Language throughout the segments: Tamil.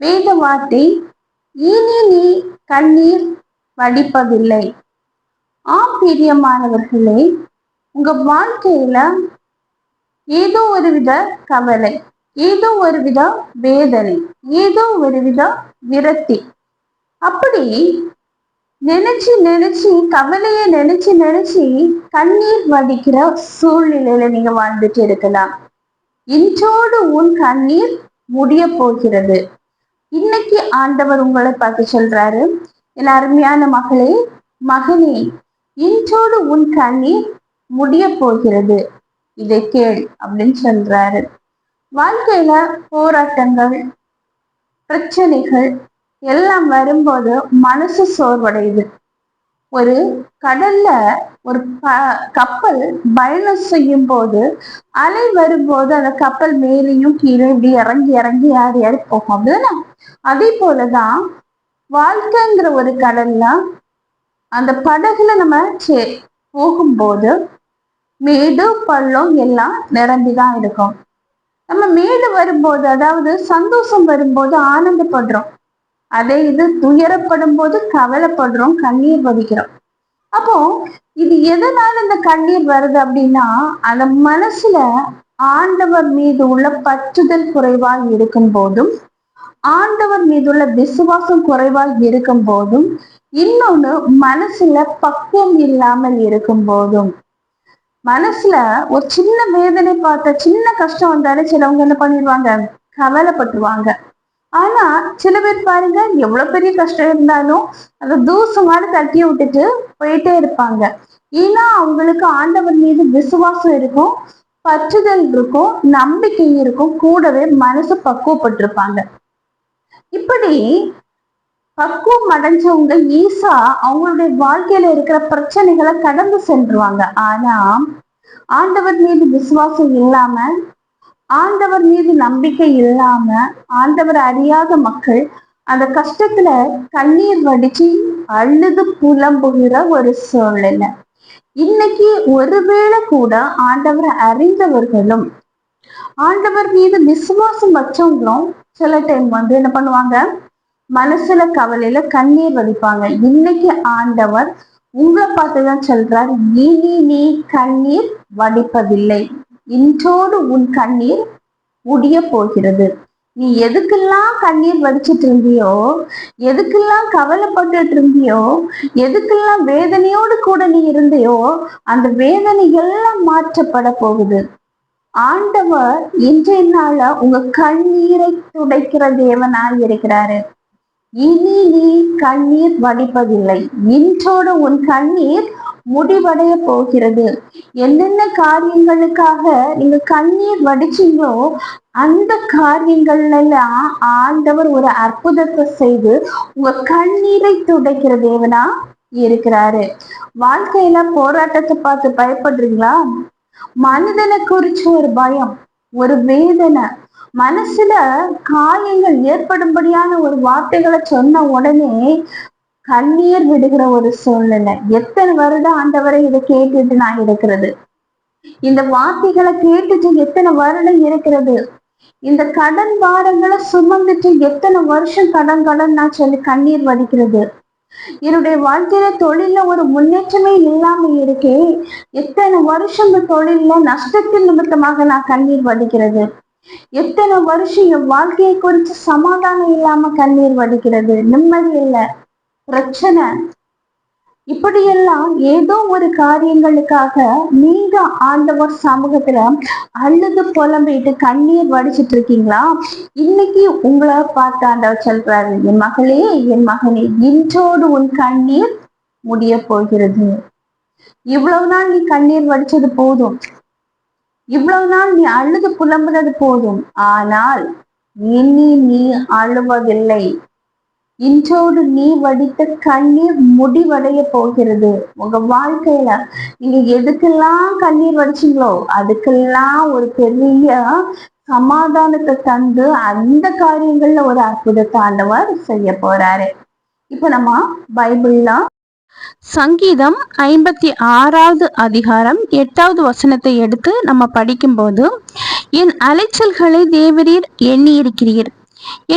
வேத வார்த்தை இனி நீ கண்ணீர் வடிப்பதில்லை. ஆம் பிரியமானவர்களே உங்க வாழ்க்கையில ஏதோ ஒரு வித கவலை ஏதோ ஒரு வித வேதனை ஏதோ ஒரு வித விரக்தி. அப்படி நினைச்சு நினைச்சு கவலைய நினைச்சு நினைச்சு கண்ணீர் வடிக்கிற சூழ்நிலையில நீங்க வாழ்ந்துட்டு இருக்கலாம். இன்றோடு உன் கண்ணீர் முடிய போகிறது. இன்னைக்கு ஆண்டவர் உங்களை பார்த்து சொல்றாரு. என் அருமையான மகளே மகனே இன்றோடு உன் கண்ணீர் முடிய போகிறது. இதை கேள் அப்படின்னு சொல்றாரு. வாழ்க்கையில போராட்டங்கள் பிரச்சனைகள் எல்லாம் வரும்போது மனசு சோர்வடையுது. ஒரு கடல்ல ஒரு கப்பல் பயணம் செய்யும் போது அலை வரும்போது அந்த கப்பல் மேலேயும் கீழே இப்படி இறங்கி இறங்கி யார் யாரு போகும். அப்படின்னா அதே போலதான் வாழ்க்கைங்கிற ஒரு கடல்ல அந்த படகுல நம்ம சே போகும்போது மேடு பள்ளம் எல்லாம் நிரம்பிதான் இருக்கும். நம்ம மேடு வரும்போது அதாவது சந்தோஷம் வரும்போது ஆனந்தப்படுறோம். அதே இது துயரப்படும் போது கவலைப்படுறோம் கண்ணீர் வதிக்கிறோம் அப்போ இது எதனால இந்த கண்ணீர் வருது அப்படின்னா அந்த மனசுல ஆண்டவர் மீது உள்ள பற்றுதல் குறைவாய் இருக்கும் போதும் ஆண்டவர் மீது உள்ள விசுவாசம் குறைவாய் இருக்கும் போதும் இன்னொன்னு மனசுல பக்குவம் இல்லாமல் இருக்கும் போதும். மனசுல ஒரு சின்ன வேதனை பார்த்த சின்ன கஷ்டம் வந்தாலே சிலவங்க என்ன பண்ணிடுவாங்க? கவலைப்பட்டுருவாங்க. ஆனா சில பேர் பாருங்க எவ்வளவு பெரிய கஷ்டம் இருந்தாலும் அதை தூசமாடு தட்டி விட்டுட்டு போயிட்டே இருப்பாங்க. ஏன்னா அவங்களுக்கு ஆண்டவர் மீது விசுவாசம் இருக்கும் பற்றுதல் இருக்கும் நம்பிக்கை இருக்கும் கூடவே மனசு பக்குவப்பட்டிருப்பாங்க. இப்படி பக்குவம் அடைஞ்சவங்க ஈசா அவங்களுடைய வாழ்க்கையில இருக்கிற பிரச்சனைகளை கடந்து சென்றுவாங்க. ஆனா ஆண்டவர் மீது விசுவாசம் இல்லாம ஆண்டவர் மீது நம்பிக்கை இல்லாம ஆண்டவர் அறியாத மக்கள் அந்த கஷ்டத்துல கண்ணீர் வடிச்சு அழுது புலம்புகிற ஒரு சூழ்நிலை. இன்னைக்கு ஒருவேளை கூட ஆண்டவரை அறிந்தவர்களும் ஆண்டவர் மீது விசுவாசம் வச்சவங்களும் சில டைம் வந்து என்ன பண்ணுவாங்க? மனசுல கவலையில கண்ணீர் வடிப்பாங்க. இன்னைக்கு ஆண்டவர் உங்களை பார்த்துதான் சொல்றார். இனி நீ கண்ணீர் வடிப்பதில்லை. இன்றோடு உன் கண்ணீர் முடிய போகிறது. நீ எதுக்கெல்லாம் கண்ணீர் வடிச்சிட்டு இருந்தியோ எதுக்கெல்லாம் கவலைப்பட்டுட்டு இருந்தியோ எதுக்கெல்லாம் வேதனையோடு கூட நீ இருந்தியோ அந்த வேதனை எல்லாம் மாற்றப்பட போகுது. ஆண்டவர் இன்றைய நாள உங்க கண்ணீரை துடைக்கிற தேவனாய் இருக்கிறாரு. இனி நீ கண்ணீர் வடிப்பதில்லை. இன்றோட உன் கண்ணீர் முடிவடைய போகிறது. என்னென்ன காரியங்களுக்காக நீங்க கண்ணீர் வடிச்சீங்களோ அந்த காரியங்கள்ல எல்லாம் ஆண்டவர் ஒரு அற்புதத்தை செய்து உங்க கண்ணீரை துடைக்கிற தேவனா இருக்கிறாரு. வாழ்க்கையில போராட்டத்தை பார்த்து பயப்படுறீங்களா? மனிதனை குறிச்ச ஒரு பயம் ஒரு வேதனை. மனசுல காயங்கள் ஏற்படும்படியான ஒரு வார்த்தைகளை சொன்ன உடனே கண்ணீர் விடுகிற ஒரு சூழ்நிலை. எத்தனை வருடம் ஆண்டவரை இதை கேட்டுட்டு நான் இருக்கிறது? இந்த வார்த்தைகளை கேட்டுட்டு எத்தனை வருடம் இருக்கிறது? இந்த கடன் பாரங்களை சுமந்துட்டு எத்தனை வருஷம் கடன் கடன் நான் சொல்லி கண்ணீர் வடிக்கிறது? என்னுடைய வாழ்க்கையில தொழில ஒரு முன்னேற்றமே இல்லாம இருக்கே எத்தனை வருஷம் இந்த தொழில நஷ்டத்தின் நிமித்தமாக நான் கண்ணீர் வடிக்கிறது? எத்தனை வருஷம் என் வாழ்க்கையை குறித்து சமாதானம் இல்லாம கண்ணீர் வடிக்கிறது? நிம்மதி இல்லை. பிரச்சனை. இப்படியெல்லாம் ஏதோ ஒரு காரியங்களுக்காக நீங்க ஆண்டவர் சமூகத்துல அழுது புலம்பிட்டு கண்ணீர் வடிச்சிட்டு இருக்கீங்களா? இன்னைக்கு உங்களை பார்த்து ஆண்டவர் சொல்றாரு என் மகளே என் மகனே இன்றோடு உன் கண்ணீர் முடிய போகிறது. இவ்வளவு நாள் நீ கண்ணீர் வடிச்சது போதும். இவ்வளவு நாள் நீ அழுது புலம்புறது போதும். ஆனால் இனி நீ அழுவதில்லை. இன்றோடு நீ வடித்த கண்ணீர் முடிவடைய போகிறது. உங்க வாழ்க்கையில நீங்க எதுக்கெல்லாம் கண்ணீர் வடிச்சீங்களோ அதுக்கெல்லாம் ஒரு பெரிய சமாதானத்தை தந்து அந்த காரியங்கள்ல ஒரு அற்புதத்தை ஆண்டவர் செய்ய போறாரு. இப்ப நம்ம பைபிள்ல சங்கீதம் ஐம்பத்தி ஆறாவது அதிகாரம் எட்டாவது வசனத்தை எடுத்து நம்ம படிக்கும்போது என் அலைச்சல்களை தேவரீர் எண்ணி இருக்கிறீர்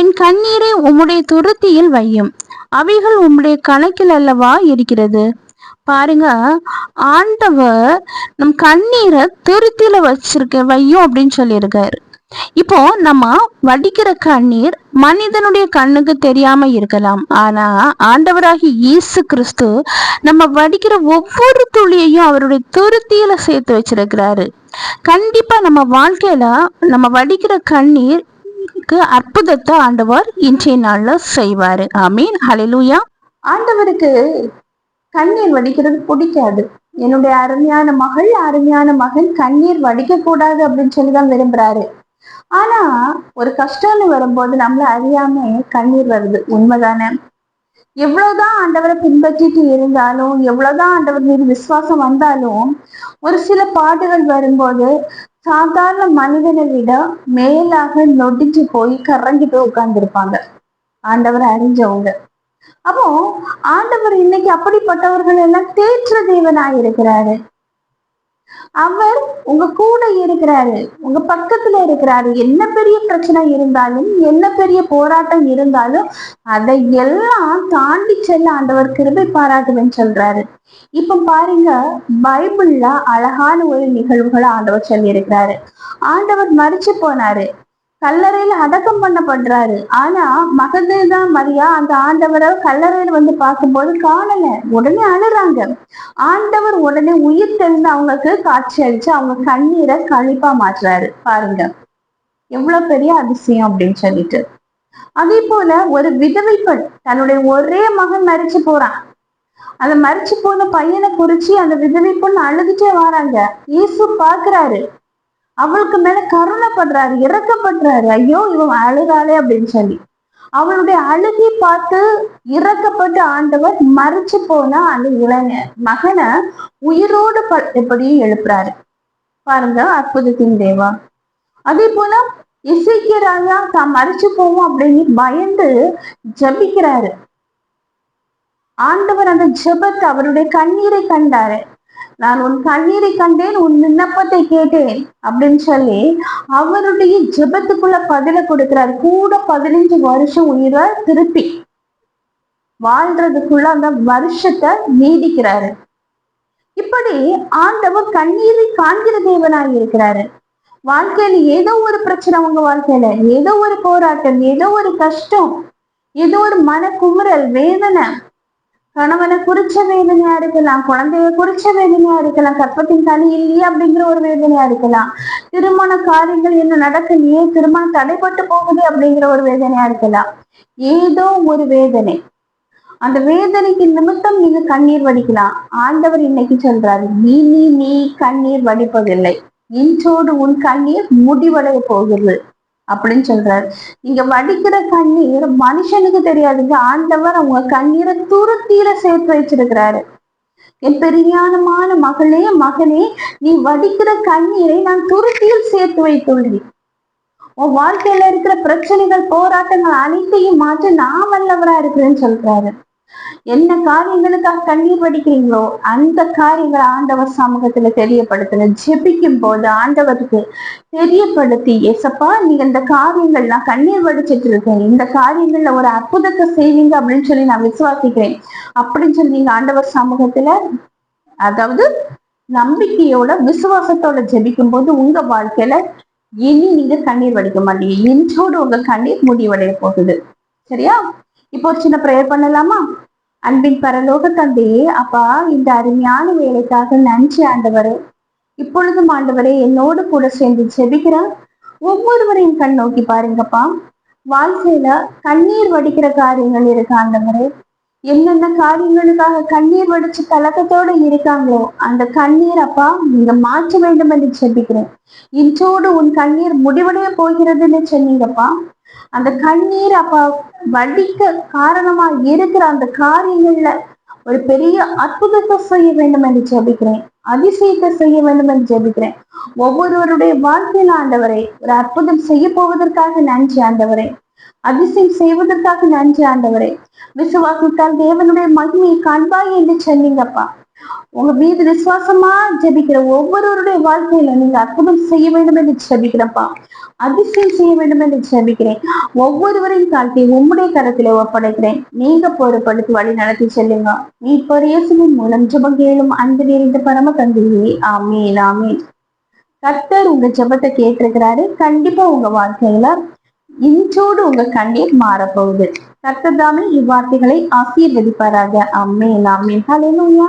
என் கண்ணீரை உம்முடைய துருத்தியில் வையும். அவைகள் உம்முடைய கணக்கில் அல்லவா இருக்கிறது? பாருங்க ஆண்டவர் நம் கண்ணீரை துருத்தியில வச்சிருக்க வையும் அப்படின்னு சொல்லியிருக்காரு. இப்போ நம்ம வடிக்கிற கண்ணீர் மனிதனுடைய கண்ணுக்கு தெரியாம இருக்கலாம். ஆனா ஆண்டவராகி இயேசு கிறிஸ்து நம்ம வடிக்கிற ஒவ்வொரு துளியையும் அவருடைய துருத்தியில சேர்த்து வச்சிருக்கிறாரு. கண்டிப்பா நம்ம வாழ்க்கையில நம்ம வடிக்கிற கண்ணீர் அற்புதத்தை ஆண்டவர் இன்றைய நாள்ல செய்வாரு. ஆமீன். ஹலிலூயா ஆண்டவருக்கு கண்ணீர் வடிக்கிறது பிடிக்காது. என்னுடைய அருமையான மகள் அருமையான மகன் கண்ணீர் வடிக்க கூடாது அப்படின்னு சொல்லிதான் விரும்புறாரு. ஆனா ஒரு கஷ்டம்னு வரும்போது நம்மள அறியாம கண்ணீர் வருது. உண்மைதானே? எவ்வளவுதான் ஆண்டவரை பின்பற்றிட்டு இருந்தாலும் எவ்வளவுதான் ஆண்டவர் மீது விசுவாசம் வந்தாலும் ஒரு சில பாடுகள் வரும்போது சாதாரண மனிதனை விட மேலாக நொடிஞ்சு போய் கறங்கிட்டு உட்கார்ந்துருப்பாங்க. ஆண்டவர் அறிஞ்சவங்க. அப்போ ஆண்டவர் இன்னைக்கு அப்படிப்பட்டவர்கள் எல்லாம் தேற்ற தேவனாயிருக்கிறாரு. அவர் உங்க கூட இருக்கிறாரு உங்க பக்கத்துல இருக்கிறாரு. என்ன பெரிய பிரச்சனை இருந்தாலும் என்ன பெரிய போராட்டம் இருந்தாலும் அதை எல்லாம் தாண்டி செல்ல ஆண்டவர் கிருபை பாராட்டுவேன்னு சொல்றாரு. இப்ப பாருங்க பைபிள்ல அழகான ஒரு நிகழ்வுகளை ஆண்டவர் சொல்லி இருக்கிறாரு ஆண்டவர் மறிச்சு போனாரு. கல்லறையில அடக்கம் பண்ணப்படுறாரு. ஆனா மகதே தான் மரியா அந்த ஆண்டவரை கல்லறையில வந்து பார்க்கும்போது காணல. உடனே அழுறாங்க. ஆண்டவர் உடனே உயிர் தெரிந்து அவங்களுக்கு காட்சி அளிச்சு அவங்க கண்ணீரை கழிப்பா மாற்றுறாரு. பாருங்க. எவ்வளவு பெரிய அதிசயம் அப்படின்னு சொல்லிட்டு. அதே போல ஒரு விதவை பெண் தன்னுடைய ஒரே மகன் மறிச்சு போறான். அந்த மறிச்சு போன பையனை குறிச்சு அந்த விதவை பொண்ணு அழுதுட்டே வராங்க. இயேசு பாக்குறாரு அவளுக்கு மேல கருணைப்படுறாரு இறக்கப்படுறாரு. ஐயோ இவன் அழுதாளே அப்படின்னு சொல்லி. அவளுடைய அழுகை பார்த்து இறக்கப்பட்டு ஆண்டவர் மறைச்சு போனா அந்த இளைஞர் மகனை உயிரோடு எப்படியும் எழுப்புறாரு. பாருங்க அற்புதத்தின் தேவா. அதே போல இசைக்கிய ராஜா தான் மறைச்சு போவோம் அப்படின்னு பயந்து ஜபிக்கிறாரு. ஆண்டவர் அந்த ஜபத்தை அவருடைய கண்ணீரை கண்டாரு. நான் உன் கண்ணீரை கண்டேன் உன் விண்ணப்பத்தை கேட்டேன் அப்படின்னு சொல்லி அவருடைய ஜெபத்துக்குள்ள பதில கொடுக்கிறார். கூட பதினைஞ்சு வருஷம் உயிரை திருப்பி வாழ்றதுக்குள்ள அந்த வருஷத்தை நீடிக்கிறாரு. இப்படி ஆண்டவர் கண்ணீரை காண்கிற தேவனாய் இருக்கிறாரு. வாழ்க்கையில ஏதோ ஒரு பிரச்சனை உங்க வாழ்க்கையில ஏதோ ஒரு போராட்டம் ஏதோ ஒரு கஷ்டம் ஏதோ ஒரு மன குமுறல் வேதனை கணவனை குறிச்ச வேதனையா இருக்கலாம் குழந்தைய குறிச்ச வேதனையா இருக்கலாம் கற்பத்தின் தனி இல்லையே அப்படிங்கிற ஒரு வேதனையா இருக்கலாம். திருமண காரியங்கள் என்ன நடக்கலையே திருமணம் தடைப்பட்டு போகுது அப்படிங்கிற ஒரு வேதனையா இருக்கலாம். ஏதோ ஒரு வேதனை. அந்த வேதனைக்கு நிமித்தம் நீங்க கண்ணீர் வடிக்கலாம். ஆண்டவர் இன்னைக்கு சொல்றாரு நீ நீ நீ கண்ணீர் வடிப்பதில்லை. இன்றோடு உன் கண்ணீர் முடிவடைய போகிறது. அப்படின்னு சொல்றாரு. நீங்க வடிக்கிற கண்ணீர் மனுஷனுக்கு தெரியாதுங்க. ஆண்டவர் அவங்க கண்ணீரை துருத்தீர சேர்த்து வச்சிருக்கிறாரு. என் பெரியானமான மகளே மகனே நீ வடிக்கிற கண்ணீரை நான் துருத்தியில் சேர்த்து வைத்துள்ளேன். உன் வாழ்க்கையில இருக்கிற பிரச்சனைகள் போராட்டங்கள் அனைத்தையும் மாற்ற நான் வல்லவரா இருக்கிறேன்னு சொல்றாரு. என்ன காரியங்களுக்காக கண்ணீர் வடிக்கிறீங்களோ அந்த காரியங்களை ஆண்டவர் சமூகத்துல தெரியப்படுத்துங்க. ஜெபிக்கும் போது ஆண்டவருக்கு தெரியப்படுத்தி எசப்பா நீங்க இந்த காரியங்கள் நான் கண்ணீர் வடிச்சிட்டு இருக்கேன் இந்த காரியங்கள்ல ஒரு அற்புதத்தை செய்வீங்க அப்படின்னு சொல்லி நான் விசுவாசிக்கிறேன். அப்படின்னு சொல்லி நீங்க ஆண்டவர் சமூகத்துல அதாவது நம்பிக்கையோட விசுவாசத்தோட ஜெபிக்கும் போது உங்க வாழ்க்கையில இனி நீங்க கண்ணீர் வடிக்க மாட்டீங்க. இன்றோடு உங்க கண்ணீர் முடிவடைய போகுது. சரியா? இப்போ ஒரு சின்ன ப்ரேயர் பண்ணலாமா? அன்பின் பரலோக தந்தையே அப்பா இந்த அருமையான வேலைக்காக நன்றி ஆண்டவரே. இப்பொழுதும் ஆண்டவரே என்னோடு கூட சேர்ந்து செபிக்கிற ஒவ்வொருவரையும் கண் நோக்கி பாருங்கப்பா. வாழ்க்கையில கண்ணீர் வடிக்கிற காரியங்கள் இருக்கு ஆண்டவரே. என்னென்ன காரியங்களுக்காக கண்ணீர் வடிச்சு கலக்கத்தோட இருக்காங்களோ அந்த கண்ணீர் அப்பா நீங்க மாற்ற வேண்டும் என்று செபிக்கிறேன் இன்றோடு உன் கண்ணீர் முடிவடைய போகிறதுன்னு சொன்னீங்கப்பா. அந்த கண்ணீர் அப்பா வலிக்க காரணமா இருக்கிற அந்த காரியங்கள்ல ஒரு பெரிய அற்புதத்தை செய்ய வேண்டும் என்று ஜெபிக்கிறேன். அதிசயத்தை செய்ய வேண்டும் என்று ஜெபிக்கிறேன். ஒவ்வொருவருடைய வாழ்க்கையில் ஆண்டவரே ஒரு அற்புதம் செய்ய போவதற்காக நன்றி ஆண்டவரே. அதிசயம் செய்வதற்காக நன்றி ஆண்டவரே. விசுவாசித்தால் தேவனுடைய மகிமையை காண்பாய் என்று சொன்னீங்கப்பா. உங்க மீது விசுவாசமா ஜெபிக்கிற ஒவ்வொருவருடைய வாழ்க்கையில நீங்க அற்புதம் செய்ய வேண்டும் என்று ஜெபிக்கிறப்பா அதிசயம் செய்ய வேண்டும் என்று ஜெபிக்கிறேன். ஒவ்வொருவரையும் தாழ்த்தி உம்முடைய கரத்தில ஒப்படைக்கிறேன். நீங்க பொறுப்படுத்தி வழி நடத்தி செல்லுங்க. நீ இயேசுவின் மூலம் ஜெபம் கேளும் அன்பு நிறைந்த பரம தந்தையே ஆமீன் ஆமீன். கர்த்தர் உங்க ஜெபத்தை கேட்டிருக்கிறாரு. கண்டிப்பா உங்க வாழ்க்கையில இன்றோடு உங்க கண்ணீர் மாறப்போகுது. கர்த்தர் தாமே இவ்வார்த்தைகளை ஆசீர்வதிப்பாராக. அம்மேன் ஆமீன். ஹalleluya